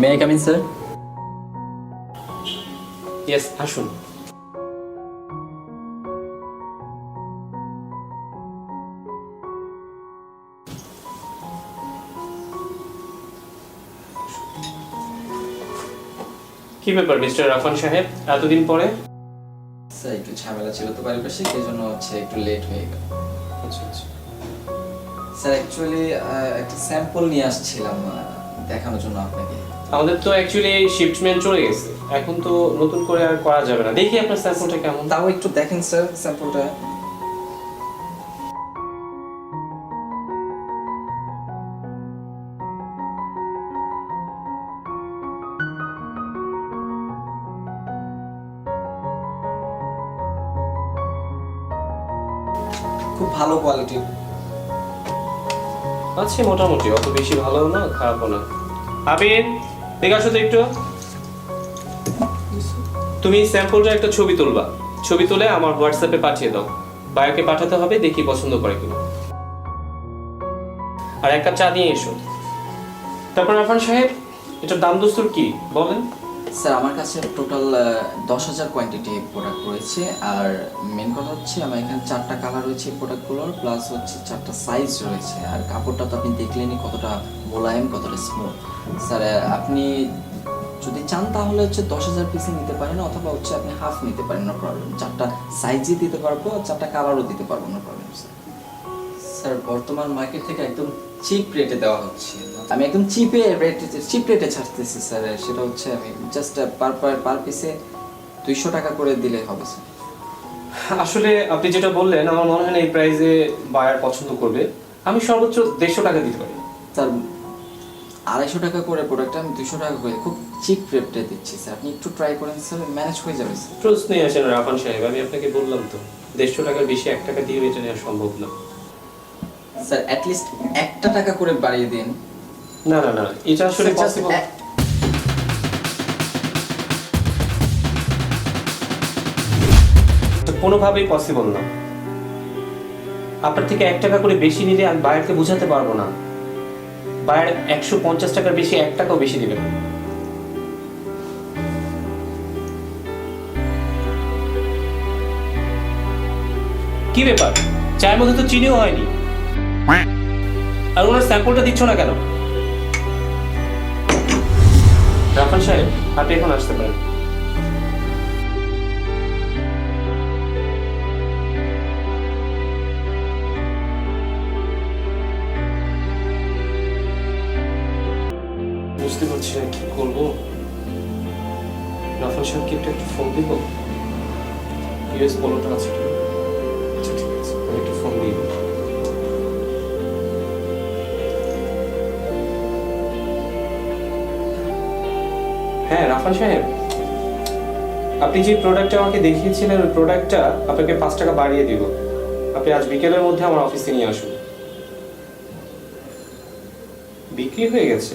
May I come in sir yes আসুন। কি ব্যাপার মিস্টার রাফান সাহেব? এতদিন পরে? স্যার একটু ঝামেলা ছিল তো পারিপার্শ্বিক এই জন্য হচ্ছে একটু লেট হয়ে গেল। আচ্ছা আচ্ছা। স্যার অ্যাকচুয়ালি একটা স্যাম্পল নিয়ে আসছিলাম দেখানোর জন্য আপনাকে। আমাদের তো অ্যাকচুয়ালি শিফটমেন্ট চলে গেছে। এখন তো নতুন করে আর করা যাবে না। দেখি আপনার স্যাম্পলটা কেমন। তাও একটু দেখেন স্যার স্যাম্পলটা খুব ভালো কোয়ালিটির আছে মোটামুটি, অত বেশি ভালো না, খারাপও না। আবির দেখে আসো তো একটু। তুমি স্যাম্পলটা একটা ছবি তুলবা। ছবি তুলে আমার হোয়াটসঅ্যাপে পাঠিয়ে দাও। বায়োকে পাঠাতে হবে, দেখি পছন্দ করে কিনা। আর এক কাপ চা নিয়ে এসো। তারপর আরফান সাহেব, এটার দাম দস্তুর কি? বলেন। স্যার, আমার কাছে টোটাল দশ হাজার কোয়ান্টিটি প্রোডাক্ট রয়েছে। আর মেন কথা হচ্ছে, আমার এখানে চারটা কালার রয়েছে প্রোডাক্টগুলোর প্লাস হচ্ছে চারটা সাইজ রয়েছে। আর কাপড়টা তো আপনি দেখলেনই কতটা মোলায়েম, কতটা স্মুথ স্যার আপনি যদি চান তাহলে হচ্ছে দশ হাজার পিসে নিতে পারেন, অথবা হচ্ছে আপনি হাফ নিতে পারেন না প্রবলেম চারটা সাইজই দিতে পারব, চারটা কালারও দিতে পারব না প্রবলেম স্যার স্যার বর্তমান মার্কেট থেকে একদম চিপ রেটে দেওয়া হচ্ছে। আমি একদম চিপে রেটে চিপ রেটে ছাড়তেছি স্যার সেটা হচ্ছে আমি জাস্ট পার পার পার পিসে দুইশো টাকা করে দিলে হবে স্যার আসলে আপনি যেটা বললেন আমার মনে হয় না এই প্রাইসে বায়ার পছন্দ করবে। আমি সর্বোচ্চ দেড়শো টাকা দিতে পারি। স্যার আড়াইশো টাকা করে প্রোডাক্টটা আমি দুশো টাকা করে খুব চিপ রেটে দিচ্ছি স্যার আপনি একটু ট্রাই করেন স্যার ম্যানেজ হয়ে যাবে স্যার প্রশ্নই আসে না রাফান সাহেব আমি আপনাকে বললাম তো দেড়শো টাকার বেশি এক টাকা দিয়ে এটা নেওয়া সম্ভব না। স্যার অ্যাটলিস্ট একটা টাকা করে বাড়িয়ে দিন। না না না এটা আসলে পসিবল কোনোভাবেই পসিবল না। আপনার থেকে এক টাকা করে বেশি নিলে আমি বায়ারকে বোঝাতে পারব না। বায়ার একশো পঞ্চাশ টাকার বেশি এক টাকাও বেশি দিবে না। কি ব্যাপার? চায়ের মধ্যে তো চিনিও হয়নি। আর ওনার স্যাম্পলটা দিচ্ছ না কেন? রাফান সাহেব, আপনি এখন আসতে পারেন। বুঝতে পারছি না কি করব। রাফান সাহেবকে একটু একটু ফোন দিব? ইউএস পলোটা আছে আচ্ছা ঠিক আছে একটু ফোন দিয়ে দিই। রাফান সাহেব, আপনি যে প্রোডাক্টটা আমাকে দেখিয়েছিলেন, ওই প্রোডাক্টটা আপনাকে পাঁচ টাকা বাড়িয়ে দিব। আপনি আজ বিকেলের মধ্যে আমার অফিসে নিয়ে আসুন। বিক্রি হয়ে গেছে।